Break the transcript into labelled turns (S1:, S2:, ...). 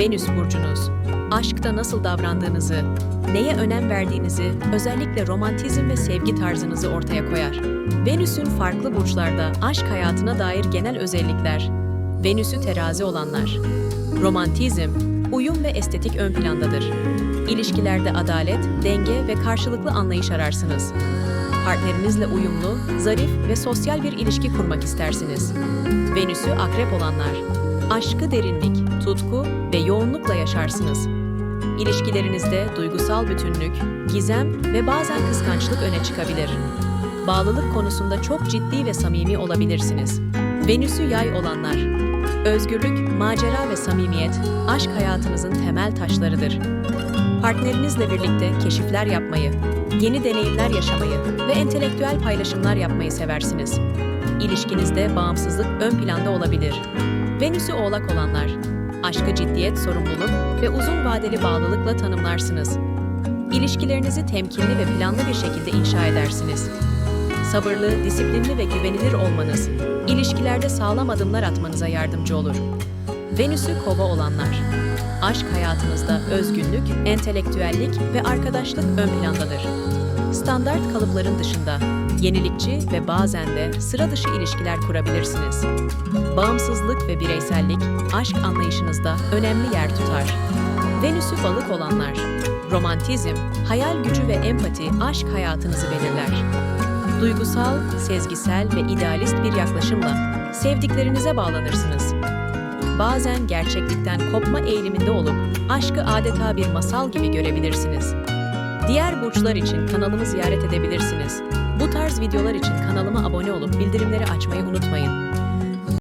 S1: Venüs burcunuz. Aşkta nasıl davrandığınızı, neye önem verdiğinizi, özellikle romantizm ve sevgi tarzınızı ortaya koyar. Venüs'ün farklı burçlarda aşk hayatına dair genel özellikler. Venüs'ü terazi olanlar. Romantizm, uyum ve estetik ön plandadır. İlişkilerde adalet, denge ve karşılıklı anlayış ararsınız. Partnerinizle uyumlu, zarif ve sosyal bir ilişki kurmak istersiniz. Venüs'ü akrep olanlar. Aşkı derinlik, tutku yoğunlukla yaşarsınız. İlişkilerinizde duygusal bütünlük, gizem ve bazen kıskançlık öne çıkabilir. Bağlılık konusunda çok ciddi ve samimi olabilirsiniz. Venüs'ü yay olanlar. Özgürlük, macera ve samimiyet aşk hayatınızın temel taşlarıdır. Partnerinizle birlikte keşifler yapmayı, yeni deneyimler yaşamayı ve entelektüel paylaşımlar yapmayı seversiniz. İlişkinizde bağımsızlık ön planda olabilir. Venüs'ü oğlak olanlar, aşkı ciddiyet, sorumluluk ve uzun vadeli bağlılıkla tanımlarsınız. İlişkilerinizi temkinli ve planlı bir şekilde inşa edersiniz. Sabırlı, disiplinli ve güvenilir olmanız, ilişkilerde sağlam adımlar atmanıza yardımcı olur. Venüs'ü kova olanlar, aşk hayatınızda özgünlük, entelektüellik ve arkadaşlık ön plandadır. Standart kalıpların dışında yenilikçi ve bazen de sıra dışı ilişkiler kurabilirsiniz. Bağımsızlık ve bireysellik aşk anlayışınızda önemli yer tutar. Venüs'ü balık olanlar, romantizm, hayal gücü ve empati aşk hayatınızı belirler. Duygusal, sezgisel ve idealist bir yaklaşımla sevdiklerinize bağlanırsınız. Bazen gerçeklikten kopma eğiliminde olup aşkı adeta bir masal gibi görebilirsiniz. Diğer burçlar için kanalımı ziyaret edebilirsiniz. Bu tarz videolar için kanalıma abone olup bildirimleri açmayı unutmayın.